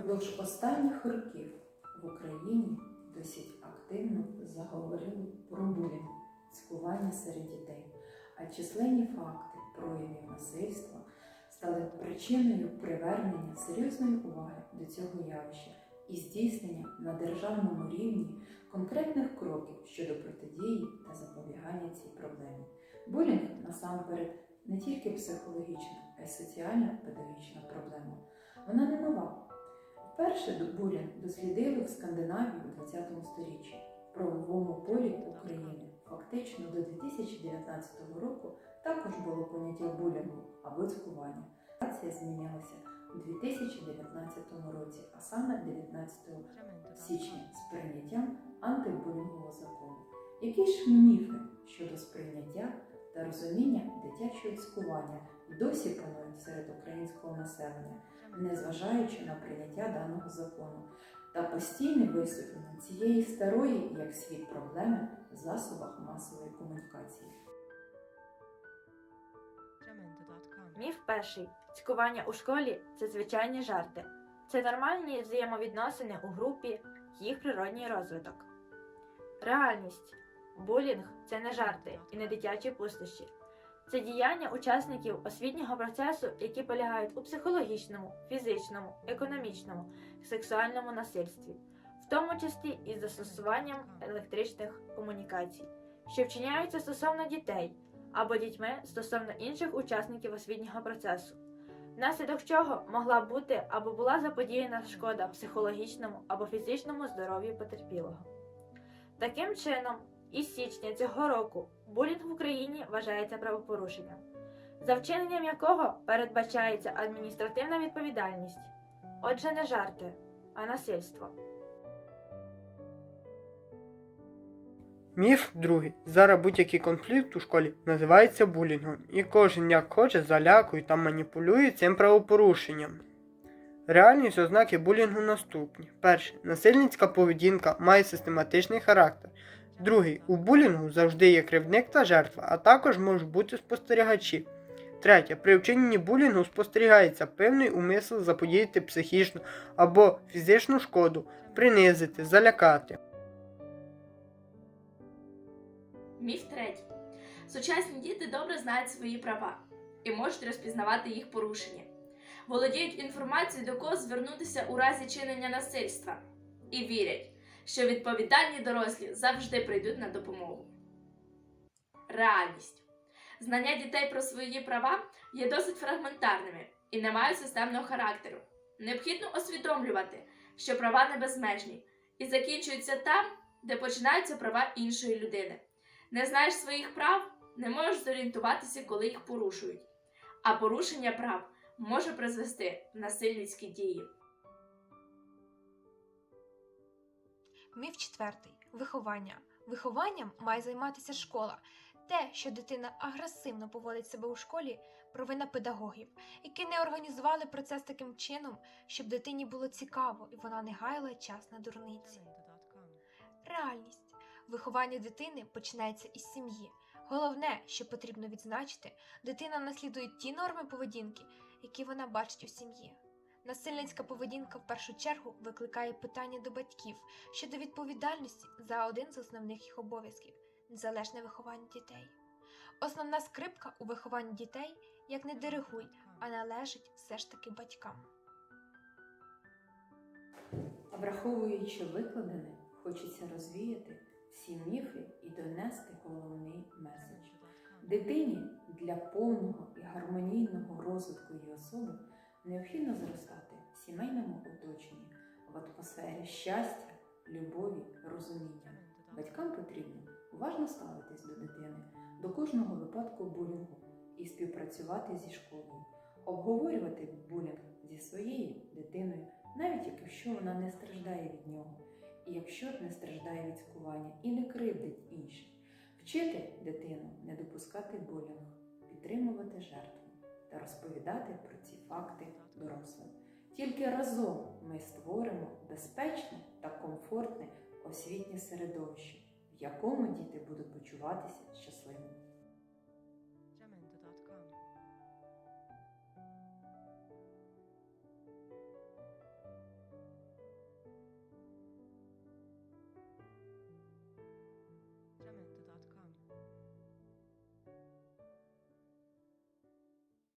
Впродовж останніх років в Україні досить активно заговорили про булінг, цькування серед дітей, а численні факти проявів насильства стали причиною привернення серйозної уваги до цього явища і здійснення на державному рівні конкретних кроків щодо протидії та запобігання цій проблемі. Булінг насамперед не тільки психологічна, а й соціальна педагогічна проблема. Вона не нова. Вперше до- дослідили в Скандинавії у 20 сторіччі в правовому полі України. Фактично до 2019 року також було поняття булінгу або цькування. Ситуація змінилася у 2019 році, а саме 19 січня з прийняттям антибулінгового закону. Які ж міфи щодо сприйняття та розуміння дитячого цькування досі панують серед українського населення, незважаючи на прийняття даного закону та постійне висвітлення цієї старої як світ проблеми в засобах масової комунікації. Міф перший. Цькування у школі це звичайні жарти. Це нормальні взаємовідносини у групі, їх природній розвиток. Реальність. Булінг це не жарти і не дитячі пустощі. Це діяння учасників освітнього процесу, які полягають у психологічному, фізичному, економічному, сексуальному насильстві, в тому числі із застосуванням електричних комунікацій, що вчиняються стосовно дітей або дітьми стосовно інших учасників освітнього процесу, внаслідок чого могла бути або була заподіяна шкода психологічному або фізичному здоров'ю потерпілого. Таким чином, із січня цього року булінг в Україні вважається правопорушенням, за вчиненням якого передбачається адміністративна відповідальність. Отже, не жарти, а насильство. Міф другий. Зараз будь-який конфлікт у школі називається булінгом, і кожен як хоче залякує та маніпулює цим правопорушенням. Реальність ознаки булінгу наступні. Перше. Насильницька поведінка має систематичний характер. Другий. У булінгу завжди є кривдник та жертва, а також можуть бути спостерігачі. Третє. При вчиненні булінгу спостерігається певний умисел заподіяти психічну або фізичну шкоду, принизити, залякати. Міф третій. Сучасні діти добре знають свої права і можуть розпізнавати їх порушення. Володіють інформацією, до кого звернутися у разі чинення насильства, і вірять, що відповідальні дорослі завжди прийдуть на допомогу. Реальність. Знання дітей про свої права є досить фрагментарними і не мають системного характеру. Необхідно усвідомлювати, що права не безмежні і закінчуються там, де починаються права іншої людини. Не знаєш своїх прав, не можеш зорієнтуватися, коли їх порушують. А порушення прав може призвести насильницькі дії. Міф четвертий виховання. Вихованням має займатися школа. Те, що дитина агресивно поводить себе у школі, провина педагогів, які не організували процес таким чином, щоб дитині було цікаво і вона не гаяла час на дурниці. Реальність. Виховання дитини починається із сім'ї. Головне, що потрібно відзначити, дитина наслідує ті норми поведінки, які вона бачить у сім'ї. Насильницька поведінка в першу чергу викликає питання до батьків щодо відповідальності за один з основних їх обов'язків незалежне виховання дітей. Основна скрипка у вихованні дітей як не диригуй, а належить все ж таки батькам. Враховуючи викладене, хочеться розвіяти всі міфи і донести головний меседж. Дитині для повного і гармонійного розвитку її особи необхідно зростати в сімейному оточенні, в атмосфері щастя, любові, розуміння. Батькам потрібно уважно ставитись до дитини, до кожного випадку булінгу і співпрацювати зі школою, обговорювати булінг зі своєю дитиною, навіть якщо вона не страждає від нього, і якщо не страждає від цькування і не кривдить інших. Вчити дитину не допускати булінг, підтримувати жертву та розповідати про ці факти дорослим. Тільки разом ми створимо безпечне та комфортне освітнє середовище, в якому діти будуть почуватися щасливими.